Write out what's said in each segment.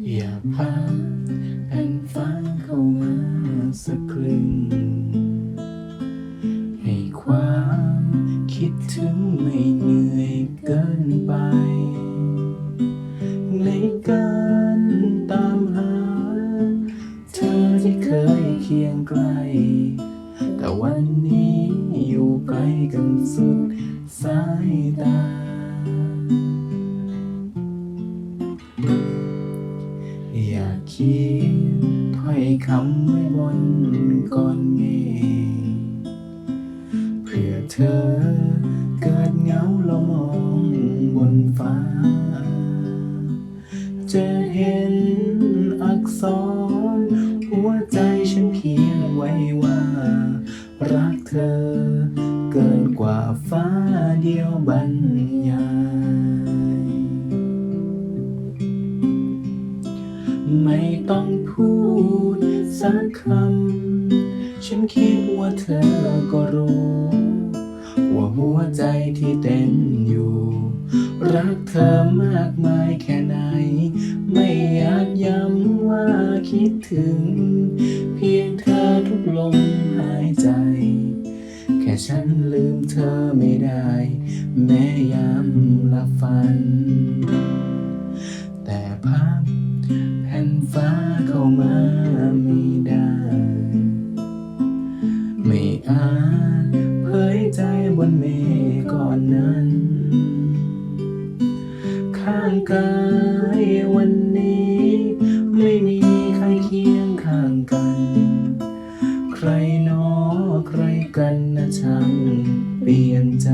อย่าพาแผ่นฟ้าเข้ามาสักครึ่งให้ความคิดถึงไม่เหนื่อยเกินไป ในการตามหา เธอที่เคยเคียงไกล แต่วันนี้อยู่ไกลกันสุดสายตา เขียนถ้อยคำไว้บนก้อนเมฆเพื่อเธอเกิดเหงาแล้วมองบนฟ้า จะเห็นอักษร หัวใจฉันเขียนไว้ว่า รักเธอเกินกว่าฟ้าเดียวบรรยาย ต้องพูดสักคำ ฉันคิดว่าเธอก็รู้ ว่าหัวใจที่เต้นอยู่ รักเธอมากมายแค่ไหน ไม่อยากย้ำว่าคิดถึง เพียงเธอทุกลมหายใจ แค่ฉันลืมเธอไม่ได้ แม้ยามหลับฝัน วันเมฆก่อนนั้น ข้างกายวันนี้ ไม่มีใครเคียงข้างกัน ใครนอใครกันนะช่างเปลี่ยนใจ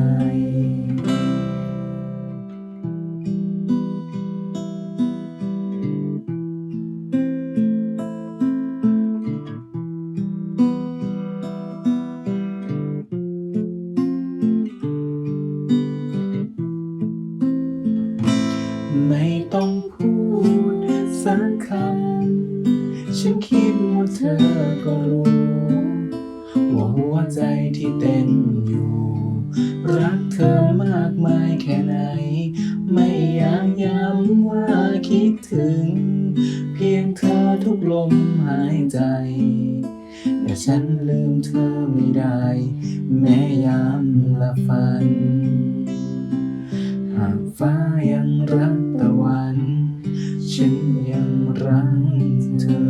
ไม่ต้องพูดสักคำ ฉันคิดว่าเธอก็รู้ ว่าหัวใจที่เต้นอยู่ รักเธอมากมายแค่ไหน ไม่อยากย้ำว่าคิดถึง เพียงเธอทุกลมหายใจ แต่ฉันลืมเธอไม่ได้ แม้ยามละฝัน หากฟ้ายังรัก ต